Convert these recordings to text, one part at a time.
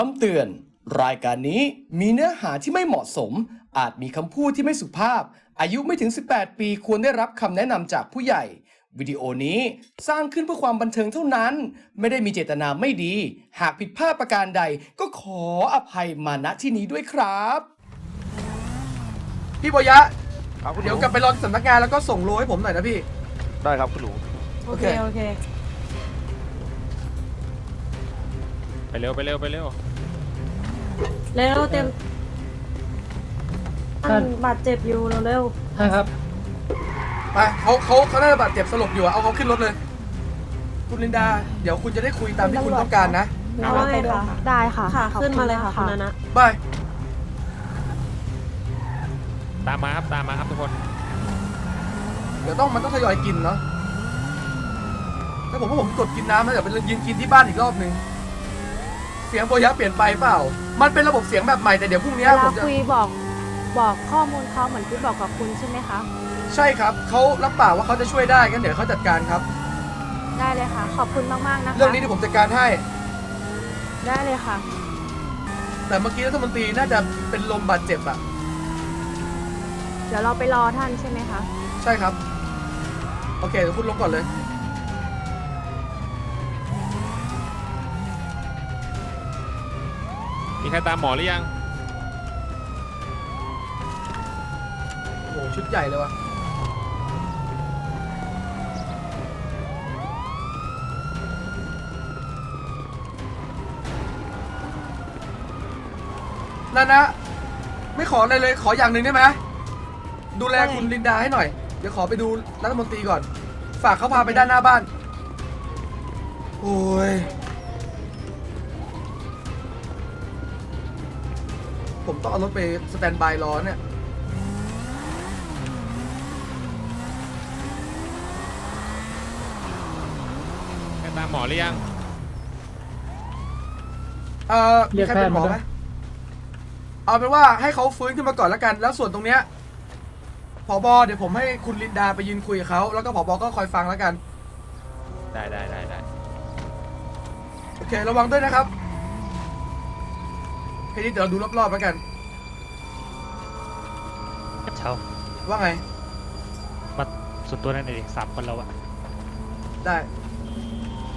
คำเตือน รายการนี้มีเนื้อหาที่ไม่เหมาะสม อาจมีคำพูดที่ไม่สุภาพ อายุไม่ถึง 18 ปีควรได้รับคำแนะนำจากผู้ใหญ่ วิดีโอนี้สร้างขึ้นเพื่อความบันเทิงเท่านั้น ไม่ได้มีเจตนาไม่ดี หากผิดพลาดประการใดก็ขออภัยมาณที่นี้ด้วยครับ พี่โบยะ ครับคุณหเดี๋นูยวกลับไปรอที่สำนักงานแล้วก็ส่งโลให้ผมหน่อยนะพี่ ได้ครับคุณหนู โอโอเคเค โอเค ไปเร็วไปเร็วไปเร็วแล้วเต็มท่านอันบาดเจ็บอยู่เร็วใช่ครับ ไปเขาเขาเขาน่าจะบาดเจ็บสลบอยู่อะเอาเขาขึ้นรถเลย คุณลินดา เดี๋ยวคุณจะได้คุยตามที่คุณต้องการนะๆเอาว่าไงคะได้ค่ะค่ะ ขอบขึ้นมาเลยค่ะกคุณนันนะไปตามมาครับตามมาครับทุกคนเดี๋ยวต้องมันต้องทยอยกินเนาะถ้าผมว่าผมกดกินน้ำแล้วเดี๋ยวไปยืนกินที่บ้านอีกรอบนึง เสียงโบยะเปลี่ยนไปเปล่า มันเป็นระบบเสียงแบบใหม่แต่เดี๋ยวพรุ่งเวนี้ลาผมจะคุยบอกบอกข้อมูลเขาเหมือนที่บอกกับคุณใช่ไหมคะ ใช่ครับเขารับปากว่าเขาจะช่วยได้กันเดี๋ยวเขาจัดการครับ ได้เลยค่ะ ขอบคุณมากๆนะคะเรื่องนี้เดี๋ยวผมจัดการให้ ได้เลยค่ะ แต่เมื่อกี้รัฐมนตรีน่าจะเป็นลมบาดเจ็บอะเดี๋ยวเราไปรอท่านใช่ไหมคะ ใช่ครับ โอเคเดี๋ยวคุณลงก่อนเลย มีใครตามหมอหรือยัง โอ้โหชุดใหญ่เลยวะนั่นนะ ไม่ขออะไรเลยขออย่างหนึ่งได้ไหมดูแลคุณลินดาให้หน่อย เดี๋ยวขอไปดูรัฐมนตรีก่อน ฝากเขาพาไปด้านหน้าบ้าน โอ้ย ผมต้องเอารถไปสแตนบายรอเนี่ยใครตามหมอหรือยัง เอ่อเรีมียกใครเป็นหมอแพทย์มาด้ไหมวยเอาเป็นว่าให้เขาฟื้นขึ้นมาก่อนแล้วกัน แล้วส่วนตรงเนี้ยผอบอเดี๋ยวผมให้คุณลินดาไปยืนคุยกับเขาแล้วก็ผอบอก็คอยฟังแล้วกัน ได้ได้ได้ได้โอเค ระวังด้วยนะครับ แค่นี้เดี๋ยวเราดูรอบๆแล้วกัน เช้าว่าไง มาส่วนตัวนั่นเองสามคนเราอะได้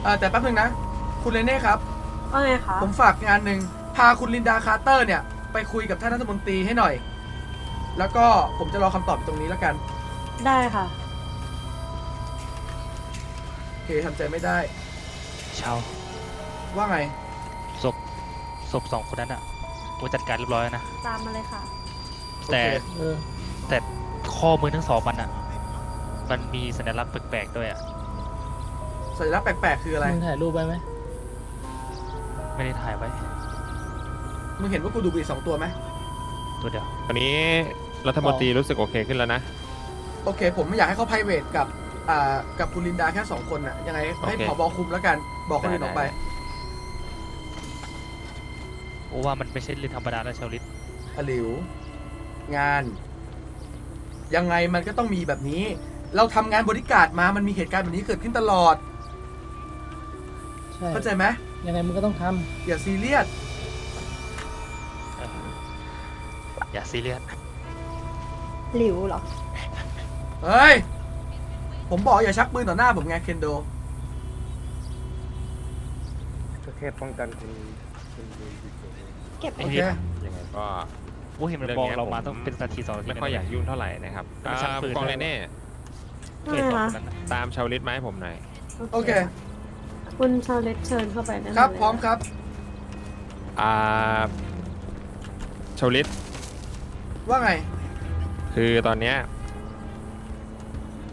เอ่อแต่แป๊บนึงนะ คุณเรเน่ครับ ว่าไงคะผมฝากงานหนึ่งพาคุณลินดาคาร์เตอร์เนี่ย ไปคุยกับท่านรัฐมนตรีให้หน่อย แล้วก็ผมจะรอคำตอบอยู่ตรงนี้แล้วกันได้ค่ะ โอเคทำใจไม่ได้ เช้าว่าไง ศพ ศพสองคนนั้นอะ กูจัดการเรียบร้อยแล้วนะ ตามมาเลยค่ะ แต่โอเคเออแต่ข้อมือทั้งสองมันอะมันมีสัญลักษณ์แปลกๆด้วยอะสัญลักษณ์แปลกๆคืออะไร มึงถ่ายรูปไว้ไหมไม่ได้ถ่ายไว้ มึงเห็นว่ากูดูบีสองตัวไหม ตัวเดียว ตอนนี้รัฐมนตรีรู้สึกโอเคขึ้นแล้วนะ โอเค ผมไม่อยากให้เขาไพรเวทกับ อ่า กับคุณลินดาแค่สองคนน่ะ ยังไงให้โอเค ผอบอคุมแล้วกัน บอกคนอื่นออกไป ได้ โอ้ว่ามันไม่ใช่เรื่องธรรมดาแล้วชาวลิตอลิว งาน ยังไงมันก็ต้องมีแบบนี้ เราทำงานบริการดมามันมีเหตุการณ์แบบนี้เกิดขึ้นตลอด ใช่เข้าใจไหมยังไงมึงก็ต้องทอย่าซีเรียสเอออย่าซีเรียสหลิวเหรอ เฮ้ย ผมบอกอย่าชักปืนต่อหน้าผมไงเคนโด ก็แค่ป้องกันคุณคุณดูดีกว่า เก็บไอ้โอเคนี่ยังไงก็โอ้เห็นมันเรื่องมองเนี้ยเรามาผมต้องเป็นนาทีสองนาทีไม่ค่อยอยากยุ่งเท่าไหร่นะครับมันชักอ่าปืนผู้กองได้เรเน่เกลียดสองคนนั้นอะตามชาวลิตมาให้ผมหน่อย โอเค คุณชาเลตเชิญเข้าไปได้เลยครับ พร้อมครับ อ่าชาวลิตว่าไง คือตอนเนี้ย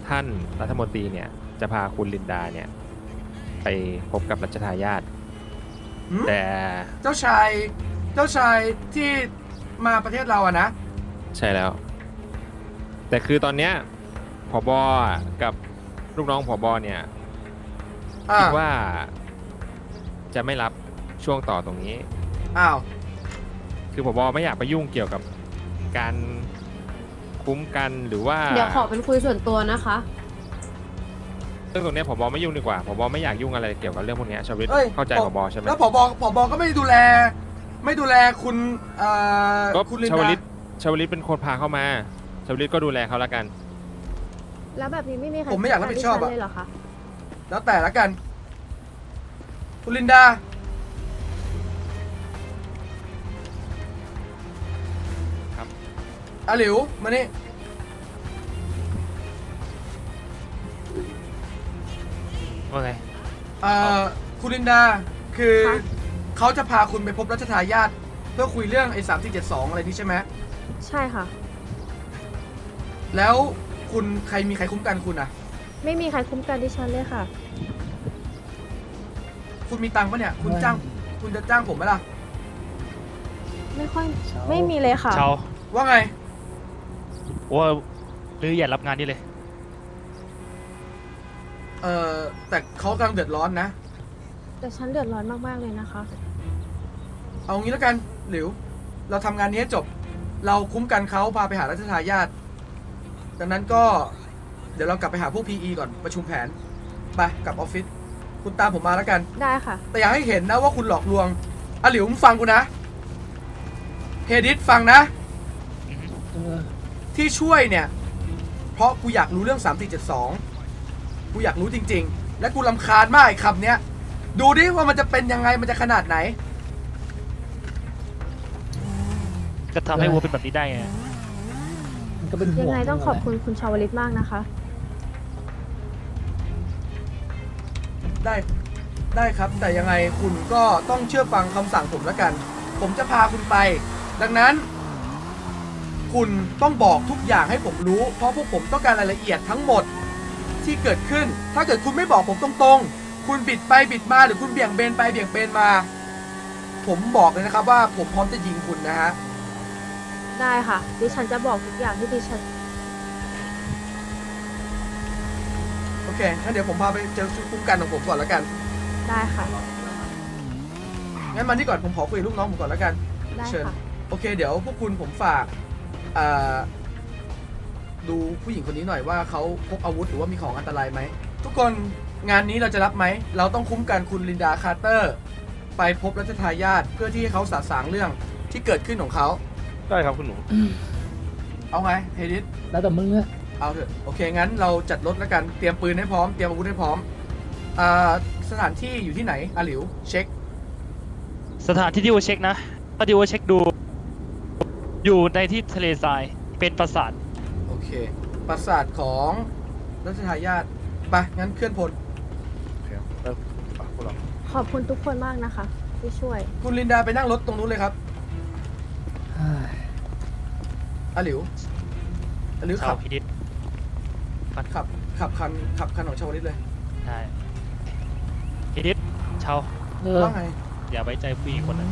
ท่านรัฐมนตรีเนี่ยจะพาคุณลินดาเนี่ย ไปพบกับรัชทายาท หืมแต่เจ้าชาย เจ้าชายที่มาประเทศเราอะนะ ใช่แล้ว แต่คือตอนเนี้ยผบกับลูกน้องผบเนี่ยอ่าคิดว่าจะไม่รับช่วงต่อตรงนี้ อ้าว คือผบไม่อยากไปยุ่งเกี่ยวกับการคุ้มกันหรือว่า เดี๋ยวขอเป็นคุยส่วนตัวนะคะเรื่องตรงเนี้ยผบไม่ยุ่งดีกว่าผบไม่อยากยุ่งอะไรเกี่ยวกับเรื่องพวกเนี้ยชาวลิตเอ้ย เข้าใจผผบใช่ไหมแล้วผบผบก็ไม่ได้ดูแล ไม่ดูแลคุณเอ่อก็คุณลินชาวดาลิตชาวลิตเป็นคนพาเข้ามา ชาวลิตก็ดูแลเขาแล้วกัน แล้วแบบนี้ไม่มีใครผมไม่อยากรับผิดชอบอะดิฉันเลยเหรอคะ แล้วแต่ละกัน คุณลินดา ครับ อาหลิว มานี่ ว่าไง เอ่อคุณลินดาคือเขาจะพาคุณไปพบรัชทายาทเพื่อคุยเรื่องไอ้สามสี่เจ็ดสองอะไรนี่ใช่ไหมใช่ค่ะ แล้วคุณใครมีใครคุ้มกันคุณอะ ไม่มีใครคุ้มกันดิฉันเลยค่ะ คุณมีตังค์ปะเนี่ย คุณจ้างคุณจะจ้างผมไหมล่ะ ไม่ค่อยเช้าไม่มีเลยค่ะ เชาว่าไง ว่าหรืออย่ารับงานนี้เลย เอ่อแต่เขากำลังเดือดร้อนนะ แต่ฉันเดือดร้อนมากๆเลยนะคะ เอางี้แล้วกันหลิว เราทำงานนี้ให้จบ เราคุ้มกันเขาพาไปหารัชทายาทดังนั้นก็เดี๋ยวเรากลับไปหาพวก PE ก่อนประชุมแผน ไปกลับออฟฟิศคุณตามผมมาแล้วกัน ได้ค่ะ แต่อย่าให้เห็นนะว่าคุณหลอกลวงอะหลิวมึงฟังกูนะ เฮดิสฟังนะเออที่ช่วยเนี่ย เพราะกูอยากรู้เรื่อง 3472 กูอยากรู้จริง ๆ และกูลำคาญมากไอ้คำเนี้ย ดูดิว่ามันจะเป็นยังไงมันจะขนาดไหนจะทำให้วัวเป็นแบบนี้ได้ไงมันก็เป็นห่วยังงไงต้องนั่นขอบแหละคุณคุณชาวลิตมากนะคะ ได้ได้ครับแต่ยังไงคุณก็ต้องเชื่อฟังคำสั่งผมแล้วกัน ผมจะพาคุณไป ดังนั้น คุณต้องบอกทุกอย่างให้ผมรู้ เพราะพวกผมต้องการรายละเอียดทั้งหมด ที่เกิดขึ้น ถ้าเกิดคุณไม่บอกผมตรงๆ คุณบิดไปบิดมาหรือคุณเบี่ยงเบนไปเบี่ยงเบนมา ผมบอกเลยนะครับว่าผมพร้อมจะยิงคุณนะฮะ ได้ค่ะ ดิฉันจะบอกทุกอย่างที่ดิฉัน โอเคงั้นเดี๋ยวผมพาไปเจอชุดคุ้มกันของผมก่อนแล้วกัน ได้ค่ะ งั้นมานี่ก่อนผมขอคุยกับลูกน้องผมก่อนแล้วกัน ได้เชิญ ค่ะ โอเค เดี๋ยวพวกคุณผมฝากเอ่อ ดูผู้หญิงคนนี้หน่อยว่าเขาพกอาวุธหรือว่ามีของอันตรายไหม ทุกคนงานนี้เราจะรับไหม เราต้องคุ้มกันคุณลินดาคาร์เตอร์ ไปพบรัชทายาทเพื่อที่ให้เขาสาสางเรื่องที่เกิดขึ้นของเขา ได้ครับคุณหนู เอาไงเฮดิสแล้วแต่มึงอะเอาเถอะโอเคงั้นเราจัดรถแล้วกันเตรียมปืนให้พร้อมเตรียมอาวุธให้พร้อมอ่าสถานที่อยู่ที่ไหนอาหลิวเช็ค สถานที่ที่วัวเช็คนะถ้าที่วัวเช็คดู อยู่ในที่ทะเลทราย เป็นปราสาท โอเค ปราสาทของรัชทายาทไปงั้นเคลื่อนพลโอเคครับเอออะพวกเราขอบคุณทุกคนมากนะคะ ที่ช่วย คุณลินดาไปนั่งรถตรงนู้นเลยครับเฮ้ยอาหลิวอาหลิวชาขัวบพินิษขับขับคันขับคันของชาวลิตเลยใช่พินิษชาวเออว่าไงอย่าไว้ใจผู้หญิงคนนั้น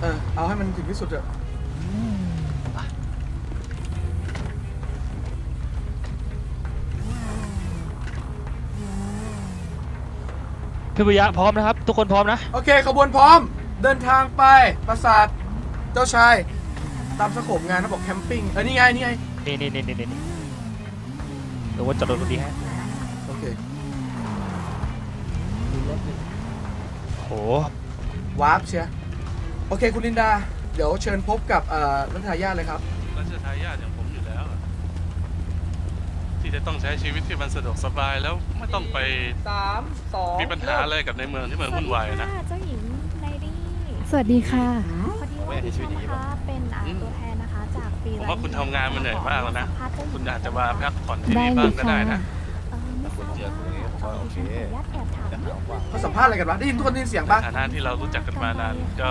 เออเอาให้มันถึงที่สุดเถอะ พี่บุยะพร้อมนะครับ ทุกคนพร้อมนะ โอเคขบวนพร้อม เดินทางไปปราสาทเจ้าชาย ตามสโคปงานนะบอกแคมปิ้งเออนี่ไงนี่ไงนี่นี่นี่นี่นี่เดี๋ยวว่าจอดรถตรงนี้ฮะโอเคมีรถหนึ่งโหวาร์ปเชียร์โอเคคุณลินดา เดี๋ยวเชิญพบกับเอ่อรัชทายาทเลยครับ รัชทายาทอย่างผมอยู่แล้วอะ ที่จะต้องใช้ชีวิตที่มันสะดวกสบายแล้วไม่ต้องไปสามสองมีปัญหาอะไรกับในเมืองที่มันวุ่นวายนะเจ้าหญิงไนดี้สวัสดีค่ะ พอดีว่าดิฉันนะคะเป็นอ่าอืมตัวแทนนะคะจากปีผมว่าคุณทำงานมาเหนื่อยมากแล้วนะสัมภษณ์เจ้หญิงคุณอาจจะมาพักผ่อนที่ได้นี่เลบ้ายงก็ได้นะ เอ่อไม่ทราบว่าเอ่อดิฉันขออนุญาตแอบถามนิดนึงเขาสัมภาษณ์อะไรกันวะได้ยินทุกคนได้ยินเสียงปะฐานะที่เรารู้จักกันมานานก็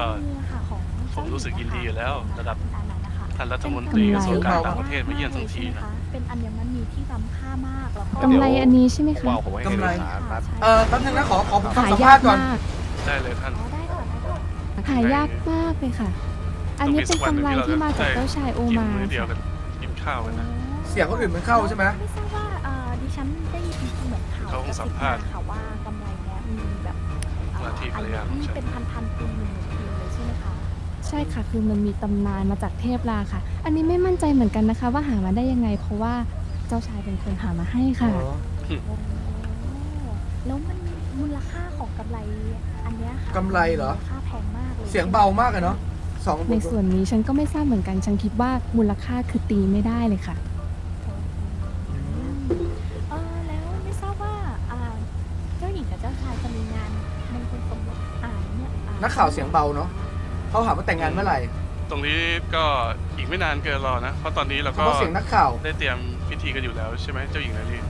ค่ะของผมรู้สึกยินดีอยู่แล้วระดับอันนั้นนะคะท่านรัฐมนตรีกระทรวงการต่างประเทศมาเยี่ยมทั้งทีนะ เป็นอัญมณีที่ล้ำค่ามากแล้วก็กำไรอันนี้ใช่ไหมผมคะว่าผมให้กำไรดูสารนัดเออแป๊บนึงนะขอขอผมหาทำสัมยาภากษณ์ก่อน มากได้เลยท่านอ๋อได้ค่ะได้ค่ะ หายากมากเลยค่ะ อันนี้เป็นกำไรที่มาจากเจ้าชายโอกินมามื้อเดียวกันกินข้าวกันนะ เสียงคนอื่นมันเข้าใช่ไหม ไม่ทราบว่าเอ่อดิฉันได้ยินเหมือนข่าวเขาคงสัมภาษณ์ค่ะว่ากำไรเนี้ยมีแบบเอ่อว่าที่ภรรยาของฉัน เป็นพันพันๆปีหมื่นๆปีเลยใช่ไหมคะใช่ค่ะ คือมันมีตำนานมาจากเทพราค่ะ อันนี้ไม่มั่นใจเหมือนกันนะคะ ว่าหามาได้ยังไง เพราะว่าเจ้าชายเป็นคนหามาให้ค่ะอ๋อโอ้แล้วมันมูลค่าของกำไรอันเนี้ยค่ะกำไรเหรอ มูลค่าแพงมากเลยเสียงเบามากเลยเนาะสองในส่วนนี้ฉันก็ไม่ทราบเหมือนกันฉันคิดว่ามูลค่าคือตีไม่ได้เลยค่ะ เออแล้วไม่ทราบว่าอ่าเจ้าหญิงกับเจ้าชายจะมีงานมงคลสมรสอ่าเนี่ยอ่นักข่าวเสียงเบาเนาะเขาถามว่าแต่งงานเมื่อไหร่ตรงนี้ก็อีกไม่นานเกินรอนะ เพราะตอนนี้เราเพก็ราะเสียงนักข่าว ได้เตรียม พิธีกันอยู่แล้วใช่ไหมเจ้าหญิงไนลี่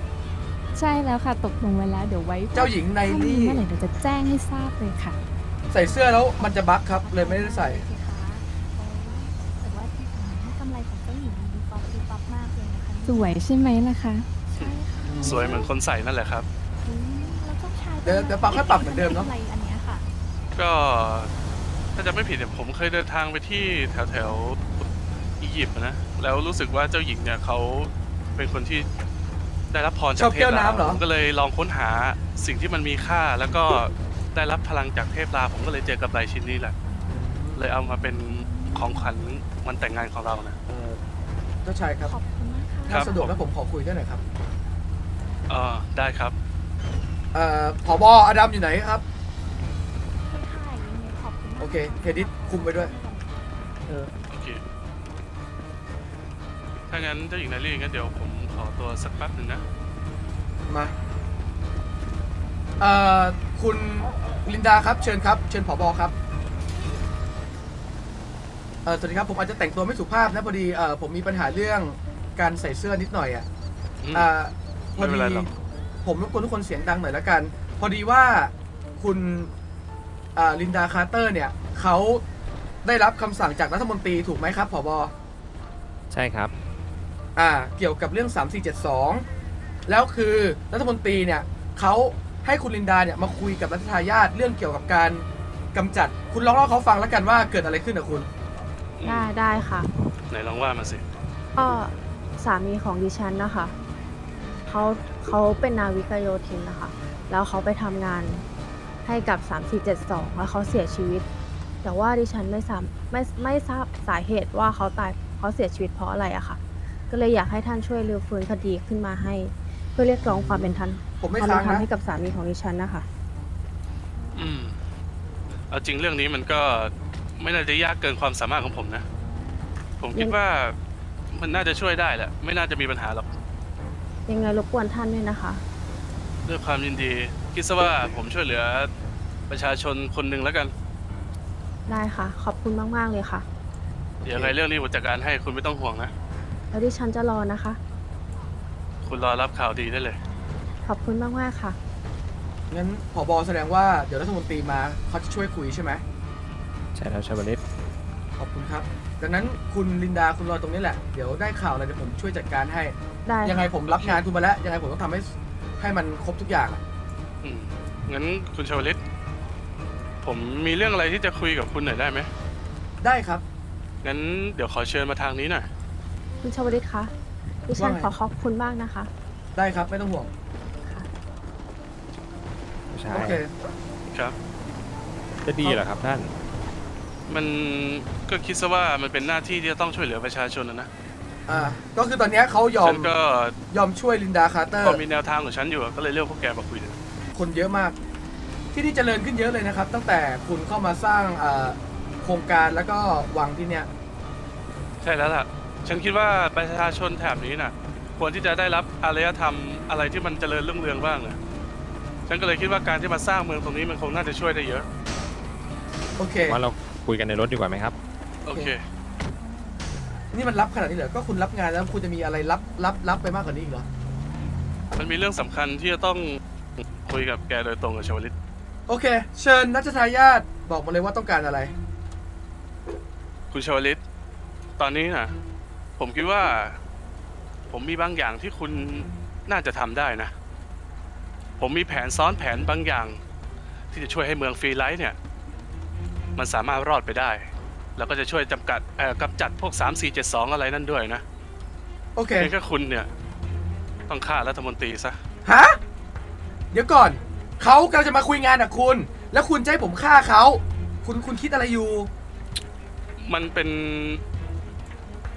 ใช่แล้วค่ะตกลงไว้แล้วเดี๋ยวไว้เจ้าหญิงไนถ้ามีลี่เมื่อไหร่เดี๋ยวจะแจ้งให้ทราบเลยค่ะ ใส่เสื้อแล้วมันจะบั๊กครับ เลยไม่ได้ใส่โอเคคะแต่ว่าที่ให้กำไรของเจ้าหญิงมีป๊อปมีป๊อปมากเลยนะคะสวยใช่ไหมล่ะคะใช่ค่ะสวยเหมือนคนใส่นั่นแหละครับ อืมแล้วเจ้าชายเดี๋ยวเดี๋ยวปรับให้ปรับเหมือนเดิมเนอะ อะไรอันเนี้ยค่ะก็ถ้าจะไม่ผิดเนี่ยผมเคยเดินทางไปที่แถวแถวๆอียิปต์นะแล้วรู้สึกว่าเจ้าหญิงเนี่ยเขา เป็นคนที่ได้รับพรชจาอบกเทเที่ยพวลาน้ำเหรอ ผมก็เลยลองค้นหาสิ่งที่มันมีค่า แล้วก็ได้รับพลังจากเทพลาผมก็เลยเจอกำไรชิ้นนี้แหละ เลยเอามาเป็นของขวัญวันแต่งงานของเรานะ เอ่อเจ้าชายครับขอบคุณมากค่ะ ครัถ้าบ สะดวกแล้วผมขอคุยด้วยหน่อยครับเออได้ครับ เอ่อผบอดัมอยู่ไหนครับ คุณค่ะยังไงขอบคุณมากโอเคเครดิตคุมไปด้วย เออโอเค ถ้างั้นเจ้าหญิงไนลี่งั้นเดี๋ยวผมขอตัวสักแป๊บหนึ่งนะ มาเอ่อคุณลินดาครับเชิญครับ เชิญผบครับเออสวัสดีครับผมอาจจะแต่งตัวไม่สุภาพนะพอดีเออผมมีปัญหาเรื่องการใส่เสื้อนิดหน่อยอะอืมอ่าพอไม่เป็นดีไรหรอก ผมรบกวนทุกคนเสียงดังหน่อยละกัน พอดีว่าคุณอ่าลินดาคาร์เตอร์เนี่ยเขาได้รับคำสั่งจากรัฐมนตรีถูกไหมครับผบ ใช่ครับ อ่าเกี่ยวกับเรื่อง 3472 แล้วคือรัฐมนตรีเนี่ยเขาให้คุณลินดาเนี่ยมาคุยกับรัฐทายาทเรื่องเกี่ยวกับการกำจัดคุณลองเล่าเขาฟังแล้วกันว่าเกิดอะไรขึ้นนะคุณอืมได้ได้ค่ะ ไหนลองว่ามาสิ ก็สามีของดิฉันนะคะ เขาเขาเป็นนาวิกโยธินนะคะ แล้วเขาไปทำงานให้กับ 3472 แล้วเขาเสียชีวิต แต่ว่าดิฉันไม่ทราบไม่ไม่ทราบสาเหตุว่าเขาตายเขาเสียชีวิตเพราะอะไรอะค่ะ ก็เลยอยากให้ท่านช่วยรื้อฟื้นคดีขึ้นมาให้ เพื่อเรียกร้องความเป็นธรรมผมไม่ความเป็นค้างธรรมนะ ให้กับสามีของดิฉันนะคะ อืมเอาจริงเรื่องนี้มันก็ไม่น่าจะยากเกินความสามารถของผมนะ ผมคิดยังว่ามันน่าจะช่วยได้แหละ ไม่น่าจะมีปัญหาหรอกยังไงรบกวนท่านด้วยนะคะ ด้วยความยินดี คิดซะว่าผมช่วยเหลือประชาชนคนหนึ่งแล้วกัน ได้ค่ะ ขอบคุณมาก ๆ เลยค่ะ เดี๋ยวไงเรื่องนี้ผมจัดการให้คุณไม่ต้องห่วงนะ แล้วดิฉันจะรอนะคะ คุณรอรับข่าวดีได้เลย ขอบคุณมากๆค่ะ งั้นผบแสดงว่าเดี๋ยวรัฐมนตรีมาเขาจะช่วยคุยใช่ไหม ใช่แล้วชาวลิตขอบคุณครับ ดังนั้นคุณลินดาคุณรอตรงนี้แหละ เดี๋ยวได้ข่าวอะไรเดี๋ยวผมช่วยจัดการให้ ได้ค่ะยังไงผมรับงานคุณมาแล้ว ยังไงผมต้องทำให้ให้มันครบทุกอย่างอะอืมงั้นคุณชวลิต ผมมีเรื่องอะไรที่จะคุยกับคุณหน่อยได้ไหม ได้ครับ งั้นเดี๋ยวขอเชิญมาทางนี้หน่อย คุณชวลิตคะดิฉันว่าไง ขอขอบคุณมากนะคะ ได้ครับไม่ต้องห่วงใช่โอเค ครับ จะดีเหรอครับท่าน มันก็คิดซะว่ามันเป็นหน้าที่ที่จะต้องช่วยเหลือประชาชนนะนะอ่าก็คือตอนเนี้ยเขายอมฉันก็ยอมช่วยลินดาคาร์เตอร์พอมีแนวทางของฉันอยู่อะก็เลยเรียกพวกแกมาคุยเลยคนเยอะมาก ที่นี่เจริญขึ้นเยอะเลยนะครับ ตั้งแต่คุณเข้ามาสร้างอ่าโครงการแล้วก็วังที่เนี้ยใช่แล้วล่ะ ฉันคิดว่าประชาชนแถบนี้น่ะ ควรที่จะได้รับอารยธรรมอะไรที่มันเจริญรุ่งเรืองบ้างนะฉันก็เลยคิดว่าการที่มาสร้างเมืองตรงนี้มันคงน่าจะช่วยได้เยอะ โอเค ว่าเราคุยกันในรถดีกว่าไหมครับ โอเค นี่มันรับขนาดนี้เหรอ ก็คุณรับงานแล้วคุณจะมีอะไรรับรับรับไปมากกว่านี้อีกเหรอ มันมีเรื่องสำคัญที่จะต้องคุยกับแกโดยตรงกับชวลิต โอเค เชิญนัชทายาทบอกมาเลยว่าต้องการอะไร คุณชวลิต ตอนนี้นะ ผมคิดว่า ผมมีบางอย่างที่คุณน่าจะทำได้นะ ผมมีแผนซ้อนแผนบางอย่าง ที่จะช่วยให้เมืองฟรีไลท์เนี่ย มันสามารถรอดไปได้ แล้วก็จะช่วยจำกัดเอ่อกำจัดพวก 3 4 7 2 อะไรนั่นด้วยนะโอเค เพียงแค่คุณเนี่ย ต้องฆ่ารัฐมนตรีซะ ฮะ เดี๋ยวก่อน เขากำลังจะมาคุยงานกับคุณ แล้วคุณจะให้ผมฆ่าเขา คุณคุณคิดอะไรอยู่ มันเป็น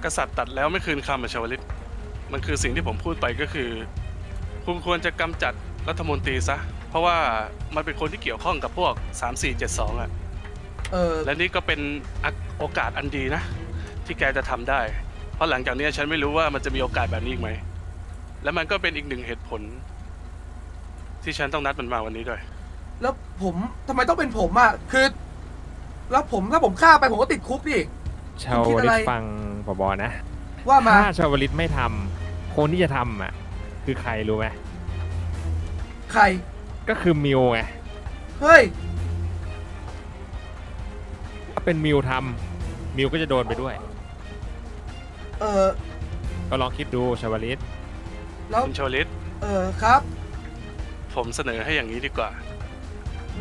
กษัตริย์ตัดแล้วไม่คืนคำอะชาวลิต มันคือสิ่งที่ผมพูดไปก็คือ คุณควรจะกำจัดรัฐมนตรีซะ เพราะว่ามันเป็นคนที่เกี่ยวข้องกับพวก 3 4 7 2อะ เออและนี่ก็เป็นโอกาสอันดีนะ ที่แกจะทำได้ เพราะหลังจากนี้ฉันไม่รู้ว่ามันจะมีโอกาสแบบนี้อีกไหม และมันก็เป็นอีกหนึ่งเหตุผล ที่ฉันต้องนัดมันมาวันนี้ด้วย แล้วผมทำไมต้องเป็นผมอะคือ แล้วผมถ้าผมฆ่าไปผมก็ติดคุกดิ ชาวคุณคิดลิอะไรตฟัง ผบนะว่ามา ถ้าชาวลิตไม่ทำคนที่จะทำอะ คือใครรู้ไหมใคร ก็คือมิวไงเฮ้ย ถ้าเป็นมิวทำมิวก็จะโดนไปด้วย เออก็ลองคิดดูชาวลิตแล้ว คุณชวลิต เออครับ ผมเสนอให้อย่างนี้ดีกว่า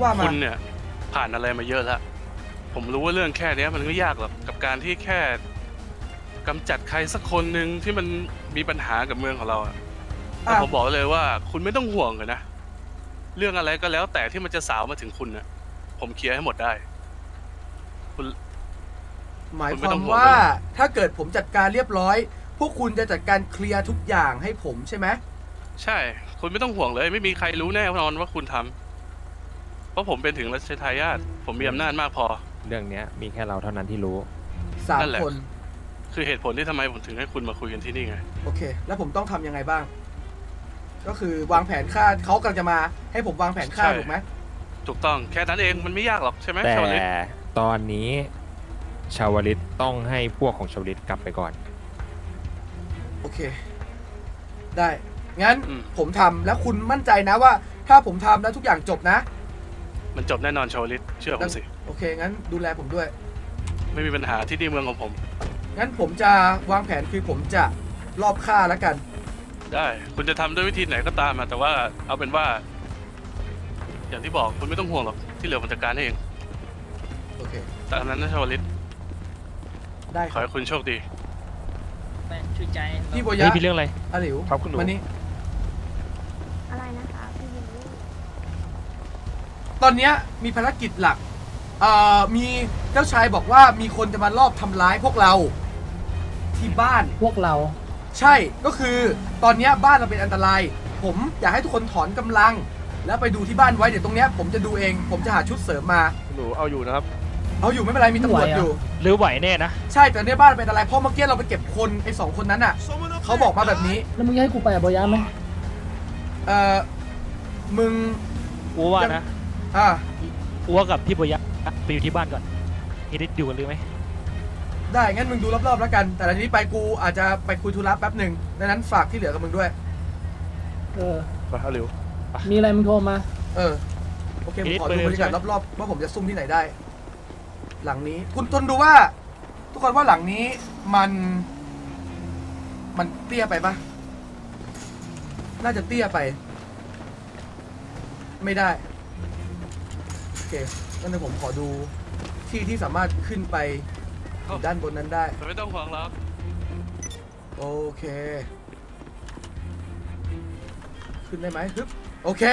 ว่ามา คุณเนี่ยผ่านอะไรมาเยอะแล้ว ผมรู้ว่าเรื่องแค่เนี้ยมันไม่ยากหรอกกับการที่แค่ กำจัดใครสักคนหนึ่งที่มันมีปัญหากับเมืองของเราอะแต่อะผมบอกเลยว่าคุณไม่ต้องห่วงเลยนะ เรื่องอะไรก็แล้วแต่ที่มันจะสาวมาถึงคุณนะผมเคลียร์ให้หมดได้ คุณ หมายคุณคไม่วาต้มองห่วงว่าเลยถ้าเกิดผมจัดการเรียบร้อย พวกคุณจะจัดการเคลียร์ทุกอย่างให้ผมใช่ไหมใช่ คุณไม่ต้องห่วงเลย ไม่มีใครรู้แน่นอนว่าคุณทำเพราะผมเป็นถึงรัชทายาทผมมีอำนาจมากพอ เรื่องเนี้ยมีแค่เราเท่านั้นที่รู้สามนั่นแหละ คน คือเหตุผลที่ทำไมผมถึงให้คุณมาคุยกันที่นี่ไง โอเค แล้วผมต้องทำยังไงบ้าง ก็คือวางแผนฆ่าเขากำลังจะมาให้ผมวางแผนฆ่าใช่ ถูกไหมถูกต้องแค่นั้นเองมันไม่ยากหรอกใช่ไหมแต่ชาวลิตตอนนี้ชาวลิตต้องให้พวกของชาวลิตกลับไปก่อน โอเค ได้ งั้นอืมผมทำแล้วคุณมั่นใจนะว่า ถ้าผมทำแล้วทุกอย่างจบนะ มันจบแน่นอนชาวลิตเชื่อผมสิ โอเค งั้นดูแลผมด้วย ไม่มีปัญหาที่นี่เมืองของผม งั้นผมจะวางแผนคือผมจะรอบฆ่าแล้วกัน ได้ คุณจะทำด้วยวิธีไหนก็ตามอะแต่ว่าเอาเป็นว่า อย่างที่บอกคุณไม่ต้องห่วงหรอกที่เหลือผมจัดการให้เองโอเค ตามนั้นนะชาวลิตได้ขคอรับให้คุณโชคดีพี่โบเฮ้ยะยมีเรื่องอะไร อาหลิวครับคุณหนู มานี่อะไรนะคะพี่วิลลี่ตอนเนี้ยมีภารกิจหลักเอ่อมีเจ้าชายบอกว่ามีคนจะมารอบทำร้ายพวกเรา ที่บ้าน พวกเรา ใช่ก็คือตอนเนี้ยบ้านเราเป็นอันตราย ผมอยากให้ทุกคนถอนกำลัง แล้วไปดูที่บ้านไว้เดี๋ยวตรงเนี้ยผมจะดูเองผมจะหาชุดเสริมมา หนูเอาอยู่นะครับ เอาอยู่ไม่เป็นไรมีตำรวจไหวอะอยู่ หรือไหวแน่นะ ใช่แต่เนี้ยบ้านเป็นอะไรเพราะเมื่อกี้เราไปเก็บคนไอ้สองคนนั้นอะเขาบอกมาแบบนี้แล้วมึงจะให้กูไปอะบอยาไหมเอ่อมึงอัวว่านะ อ่าอัวกับพี่โบยะไปอยู่ที่บ้านก่อนเฮดิดอยู่กันหรือไหม ได้ งั้นมึงดูรอบๆแล้วกัน แต่ทีนี้ไปกูอาจจะไปคุยธุระแป๊บหนึ่งดังนั้นฝากที่เหลือกับมึงด้วย เออ ไปเอาเร็ว มีอะไรมึงโทรมา เออ โอเค ผมขอดูบรรยากาศรอบๆ ว่าผมจะซุ่มที่ไหนได้ หลังนี้ คุณทนดูว่า ทุกคนว่าหลังนี้มัน มันเตี้ยไปปะน่าจะเตี้ยไป ไม่ได้ โอเคงั้นเดี๋ยวผมขอดูที่ที่สามารถขึ้นไป อยู่ด้านบนนั้นได้ ไม่ต้องห่วงหรอกโอเค ขึ้นได้ไหมฮึบโอเค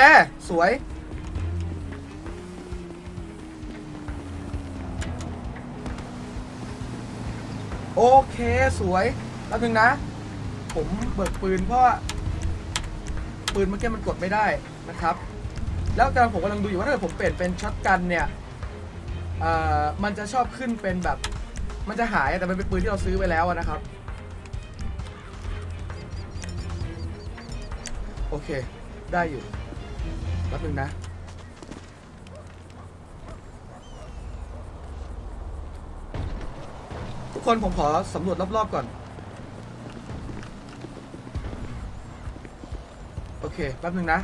สวย โอเค สวยแล้วนึงนะ ผมเบิกปืนเพราะว่าปืนเมื่อกี้มันกดไม่ได้นะครับ แล้วกำลังผมกำลังดูอยู่ว่าถ้าเกิดผมเปลี่ยนเป็นช็อตกันเนี่ยเอ่อมันจะชอบขึ้นเป็นแบบ มันจะหายแต่มันเป็นปืนที่เราซื้อไปแล้วนะครับ โอเค ได้อยู่แป๊บนึงนะ ทุกคนผมขอสำรวจรอบๆก่อน โอเค แป๊บนึงนะ